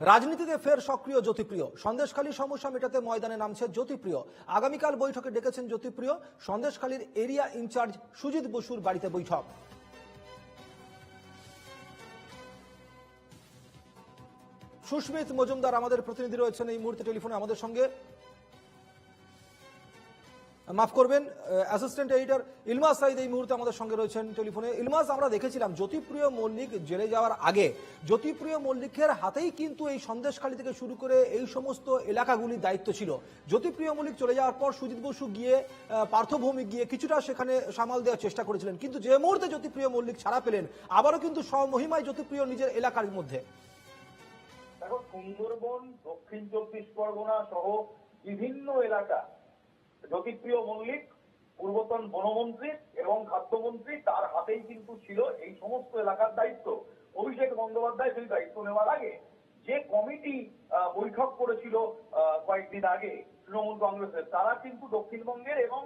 রাজনীতিতে ফের সক্রিয় জ্যোতিপ্রিয়। সন্দেশখালী সমস্যা মেটাতে ময়দানে নামছে জ্যোতিপ্রিয়। আগামীকাল বৈঠকে ডেকেছেন জ্যোতিপ্রিয়। সন্দেশখালীর এরিয়া ইনচার্জ সুজিত বসুর বাড়িতে বৈঠক। সুস্মিত মজুমদার, আমাদের প্রতিনিধি রয়েছেন এই মুহূর্তে টেলিফোনে আমাদের সঙ্গে। মাফ করবেন অ্যাসিস্ট্যান্ট এডিটর ইলমাস সাইদ এই মুহূর্তে আমাদের সঙ্গে রয়েছেন টেলিফোনে। ইলমাস, আমরা দেখেছিলাম জ্যোতিপ্রিয় মল্লিক জেলে যাওয়ার আগে, জ্যোতিপ্রিয় মল্লিকের হাতেই কিন্তু এই সন্দেশখালী থেকে শুরু করে এই সমস্ত এলাকাগুলির দায়িত্ব ছিল। জ্যোতিপ্রিয় মল্লিক চলে যাওয়ার পর সুজিত বসু গিয়ে পার্থভূমি গিয়ে কিছুটা সেখানে সামাল দেওয়ার চেষ্টা করেছিলেন। কিন্তু যে মুহূর্তে জ্যোতিপ্রিয় মল্লিক ছাড়া পেলেন, আবারও কিন্তু স্বমহিমায় জ্যোতিপ্রিয় নিজের এলাকার মধ্যে। দেখো, সুন্দরবন, দক্ষিণ চব্বিশ পরগনা সহ বিভিন্ন এলাকা জ্যোতিপ্রিয় মল্লিক, পূর্বতন বনমন্ত্রী এবং খাদ্যমন্ত্রী, তার হাতেই কিন্তু ছিল এই সমস্ত এলাকার দায়িত্ব। অভিষেক বন্দ্যোপাধ্যায় সেই দায়িত্ব নেওয়ার আগে যে কমিটি বৈঠক করেছিল কয়েকদিন আগে তৃণমূল কংগ্রেসের, তারা কিন্তু দক্ষিণবঙ্গের এবং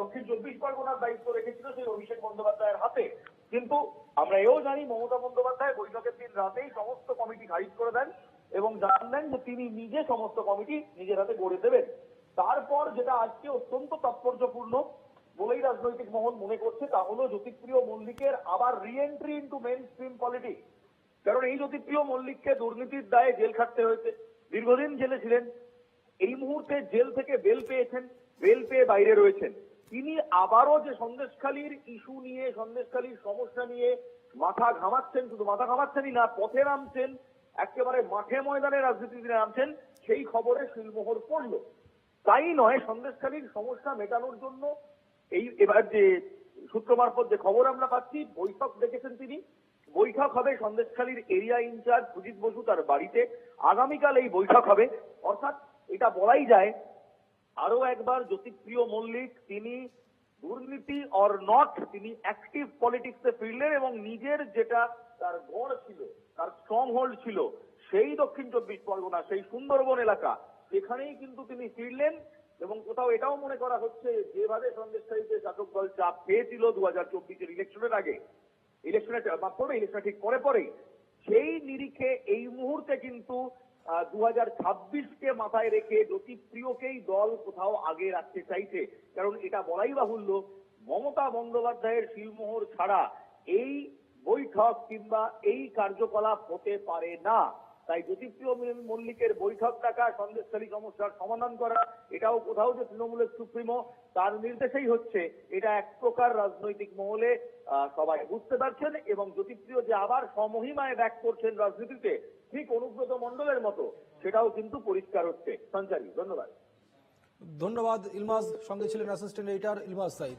দক্ষিণ চব্বিশ পরগনার দায়িত্ব রেখেছিল সেই অভিষেক বন্দ্যোপাধ্যায়ের হাতে। কিন্তু আমরা এও জানি, মমতা বন্দ্যোপাধ্যায় বৈঠকের দিন রাতেই সমস্ত কমিটি খারিজ করে দেন এবং জানান যে তিনি নিজে সমস্ত কমিটি নিজের হাতে গড়ে দেবেন। তারপর যেটা আজকে অত্যন্ত তাৎপর্যপূর্ণ, বলেই রাজনৈতিক মহল মনে করছে, তা হলো জ্যোতিপ্রিয় মল্লিকের আবার re entry into mainstream politics কারণ এই জ্যোতিপ্রিয় মল্লিককে দুর্নীতির দায়ে জেল খাটতে হয়েছে। দীর্ঘদিন জেলে ছিলেন। এই মুহূর্তে জেল থেকে বেল পেয়েছেন, বেল পেয়ে বাইরে রয়েছেন। তিনি আবারও যে সন্দেশখালীর ইস্যু নিয়ে, সন্দেশখালীর সমস্যা নিয়ে মাথা ঘামাচ্ছেন, শুধু মাথা ঘামাচ্ছেনই না, পথে নামছেন, একেবারে মাঠে ময়দানে রাজনীতিতে নামছেন, সেই খবরে শিলমোহর পড়ল। তাই নয়, সন্দেশখালীর সমস্যা মেটানোর জন্য এই এবার যে সূত্র মারফত যে খবর আমরা পাচ্ছি, বৈঠক ডেকেছেন তিনি। বৈঠক হবে সন্দেশখালীর এরিয়া ইনচার্জ সুজিত বসু তার বাড়িতে। আগামীকাল এই বৈঠক হবে। অর্থাৎ এটা বলাই যায় আরও একবার জ্যোতিপ্রিয় মল্লিক, তিনি দুর্নীতি অর নট তিনি অ্যাক্টিভ পলিটিক্সে ফিরলেন এবং নিজের যেটা তার গড় ছিল, তার স্ট্রং হোল্ড ছিল, সেই দক্ষিণ চব্বিশ পরগনা, সেই সুন্দরবন এলাকা সেখানেই কিন্তু তিনি ফিরলেন এবং কোথাও এটাও মনে করা হচ্ছে যেভাবে সন্দেশকারীতে শাসক দল চাপ পেয়েছিল দু হাজার চব্বিশের ইলেকশনের আগে ইলেকশনে মাফ করবে ইলেকশন ঠিক পরে পরেই, সেই নিরিখে এই মুহূর্তে কিন্তু দু হাজার ছাব্বিশকে মাথায় রেখে জ্যোতিপ্রিয়কেই দল কোথাও আগে রাখতে চাইছে। কারণ এটা বলাই বাহুল্য, মমতা বন্দ্যোপাধ্যায়ের শিলমোহর ছাড়া এই বৈঠক কিংবা এই কার্যকলাপ হতে পারে না। তাই জ্যোতিপ্রিয় মল্লিকের বৈঠক ডাকা সন্দেশকারী সমস্যার সমাধান করা, এটাও কোথাও যে তৃণমূলের সুপ্রিমো, তার নির্দেশেই হচ্ছে এটা এক প্রকার রাজনৈতিক মহলে সবাই বুঝতে পারছেন এবং জ্যোতিপ্রিয় যে আবার সমহিমায় ব্যাক করছেন রাজনীতিতে, ঠিক অনুব্রত মণ্ডলের মতো, সেটাও কিন্তু পরিষ্কার হচ্ছে। সঞ্চারী, ধন্যবাদ। ধন্যবাদ, ইলমাস, সঙ্গে ছিলেন অ্যাসিস্ট্যান্ট এডিটর ইলমাস সাইদ।